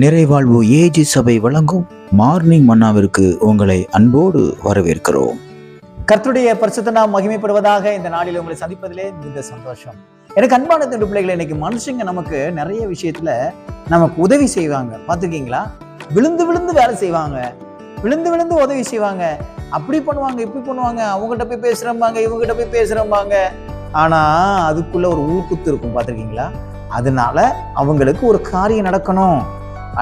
நிறைவாழ்வு AG சபை வழங்கும் morning மன்னாவிற்கு உங்களை அன்போடு வரவேற்கிறோம். கர்த்தருடைய பரிசுத்த நாம் மகிமைப்படுவதாக இந்த நாளில் உங்களை சந்திப்பதிலே மிகுந்த சந்தோஷம். எனக்கு அன்பான திண்டு பிள்ளைகளை இன்னைக்கு மனுஷங்க நமக்கு நிறைய விஷயத்துல நமக்கு உதவி செய்வாங்க. பார்த்துருக்கீங்களா? விழுந்து விழுந்து வேலை செய்வாங்க. விழுந்து விழுந்து உதவி செய்வாங்க. அப்படி பண்ணுவாங்க இப்படி பண்ணுவாங்க. அவங்ககிட்ட போய் பேசுறம்பாங்க இவங்ககிட்ட போய் பேசுறம்பாங்க. ஆனா அதுக்குள்ள ஒரு உள்குத்து இருக்கும். பார்த்துருக்கீங்களா? அதனால அவங்களுக்கு ஒரு காரியம் நடக்கணும்.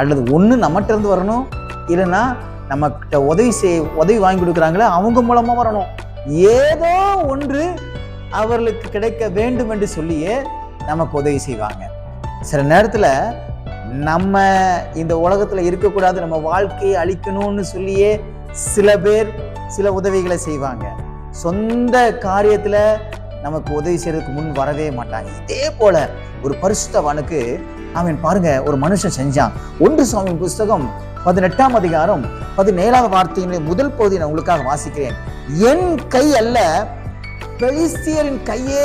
அல்லது ஒன்று நம்மகிட்ட இருந்து வரணும் இல்லைன்னா நம்மகிட்ட உதவி செய் உதவி வாங்கி கொடுக்குறாங்களே அவங்க மூலமாக வரணும். ஏதோ ஒன்று அவர்களுக்கு கிடைக்க வேண்டும் என்று சொல்லியே நமக்கு உதவி செய்வாங்க. சில நேரத்தில் நம்ம இந்த உலகத்தில் இருக்கக்கூடாது நம்ம வாழ்க்கையை அழிக்கணும்னு சொல்லியே சில பேர் சில உதவிகளை செய்வாங்க. சொந்த காரியத்தில் நமக்கு உதவி செய்யறதுக்கு முன் வரவே மாட்டாங்க. இதே போல ஒரு பரிசுத்தவனுக்கு அவன் பாருங்க ஒரு மனுஷன் செஞ்சான். ஒன்று சுவாமி புஸ்தகம் பதினெட்டாம் அதிகாரம் பதினேழாவது வார்த்தையினுடைய முதல் பகுதி நான் உங்களுக்காக வாசிக்கிறேன். என் கை அல்ல பெலிஸ்தியரின் கையே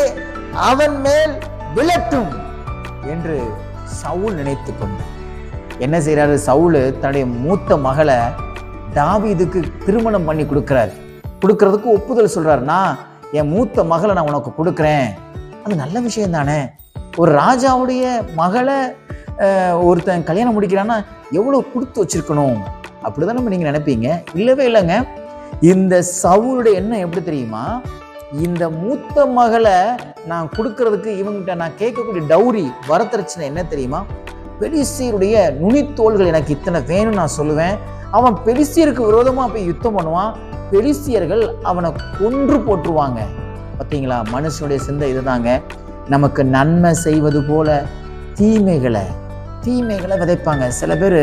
அவன் மேல் விழட்டும் என்று சவுல் நினைத்து கொண்டு என்ன செய்யறாரு சவுல் தன்னுடைய மூத்த மகளை தாவிதுக்கு திருமணம் பண்ணி கொடுக்கிறார். கொடுக்கறதுக்கு ஒப்புதல் சொல்றாரு. நான் என் மூத்த மகளை நான் உனக்கு கொடுக்குறேன். அது நல்ல விஷயம் தானே ஒரு ராஜாவுடைய மகளை ஒருத்தன் கல்யாணம் முடிக்கிறான்னா எவ்வளோ கொடுத்து வச்சிருக்கணும்? அப்படிதான் நம்ம நீங்கள் நினைப்பீங்க. இல்லவே இல்லைங்க. இந்த சவுளுடைய எண்ணம் எப்படி தெரியுமா? இந்த மூத்த மகளை நான் கொடுக்கறதுக்கு இவங்கிட்ட நான் கேட்கக்கூடிய டௌரி வரதட்சணை என்ன தெரியுமா? பெலிஸ்தீருடைய நுனித்தோள்கள் எனக்கு இத்தனை வேணும்னு நான் சொல்லுவேன். அவன் பெலிஸ்தியருக்கு விரோதமாக போய் யுத்தம் பண்ணுவான். பெரிசியர்கள் அவனை கொன்று போட்டுருவாங்க. பார்த்தீங்களா? மனுஷனுடைய சிந்தை இதுதாங்க. நமக்கு நன்மை செய்வது போல தீமைகளை தீமைகளை விதைப்பாங்க. சில பேர்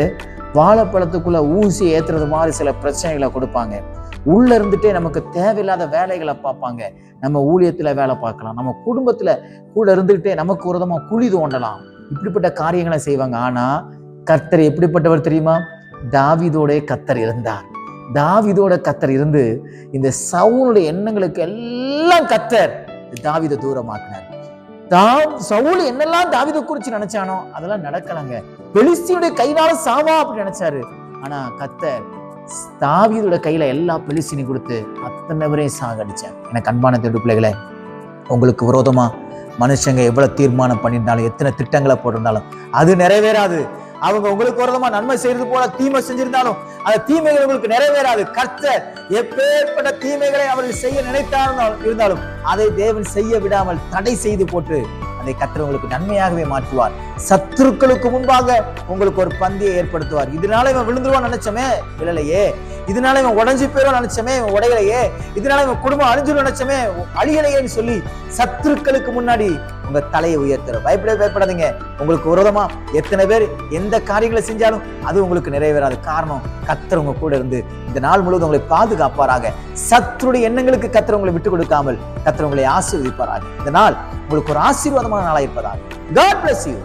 வாழைப்பழத்துக்குள்ளே ஊசி ஏற்றுறது மாதிரி சில பிரச்சனைகளை கொடுப்பாங்க. உள்ளே இருந்துட்டே நமக்கு தேவையில்லாத வேலைகளை பார்ப்பாங்க. நம்ம ஊழியத்தில் வேலை பார்க்கலாம். நம்ம குடும்பத்தில் கூட இருந்துக்கிட்டே நமக்கு ஒரு விதமாக குழி தோண்டலாம். இப்படிப்பட்ட காரியங்களை செய்வாங்க. ஆனால் கர்த்தர் எப்படிப்பட்டவர் தெரியுமா? தாவிதோடைய கத்தர் இருந்தார். தாவிதோட கத்தர் இருந்து இந்த சவுனுடைய எண்ணங்களுக்கு எல்லாம் கத்தர் தாவித தூரமாக்கினார். தாம் சவுல் என்னெல்லாம் தாவித குறிச்சு நினைச்சானோ அதெல்லாம் நடக்கலங்க. பெலிஸ்தியுடைய கையினால சாவா அப்படின்னு நினைச்சாரு. ஆனா கர்த்தர் தாவீதோட கையில எல்லா பெலிஸ்தினையும் கொடுத்து அத்தனை பேரையும் சாகடிச்சார். எனக்கு அன்பான திட்டு பிள்ளைகளை உங்களுக்கு விரோதமா மனுஷங்க எவ்வளவு தீர்மானம் பண்ணியிருந்தாலும் எத்தனை திட்டங்களை போட்டிருந்தாலும் அது நிறைவேறாது. அவங்க உங்களுக்கு விரோதமா நன்மை செய்யறது போல தீமை செஞ்சிருந்தாலும் அந்த தீமைகள் உங்களுக்கு நிறைவேறாது. கர்த்தர் எப்பேற்பட்ட தீமைகளை அவர்கள் செய்ய நினைத்தாலும் இருந்தாலும் அதை தேவன் செய்ய விடாமல் தடை செய்து போட்டு அதை கர்த்தர் உங்களுக்கு நன்மையாகவே மாற்றுவார். சத்துருக்களுக்கு முன்பாக உங்களுக்கு ஒரு பந்தியை ஏற்படுத்துவார். இதனால இவன் விழுந்துருவான் நினைச்சமே விழலையே. இதனால இவன் உடஞ்சி போயிடும் நினைச்சமே இவன் உடையலையே. இதனால இவன் குடும்பம் அழிஞ்சிடும் நினைச்சமே அழியலையேன்னு சொல்லி சத்துருக்களுக்கு முன்னாடி உங்க தலையை உயர்த்துற. பயப்படவே பயப்படாதீங்க. உங்களுக்கு விரோதமா எத்தனை பேர் எந்த காரியங்களை செஞ்சாலும் அது உங்களுக்கு நிறைவேறாது. காரணம் கத்தர் உங்க கூட இருந்து இந்த நாள் முழுவதும் உங்களை பாதுகாப்பாராக. சத்துருடைய எண்ணங்களுக்கு கத்தர் உங்களை விட்டு கொடுக்காமல் கத்தர் உங்களை ஆசீர்வதிப்பாராக. இந்த நாள் உங்களுக்கு ஒரு ஆசீர்வாதமான நாளாக இருப்பதாக. God bless you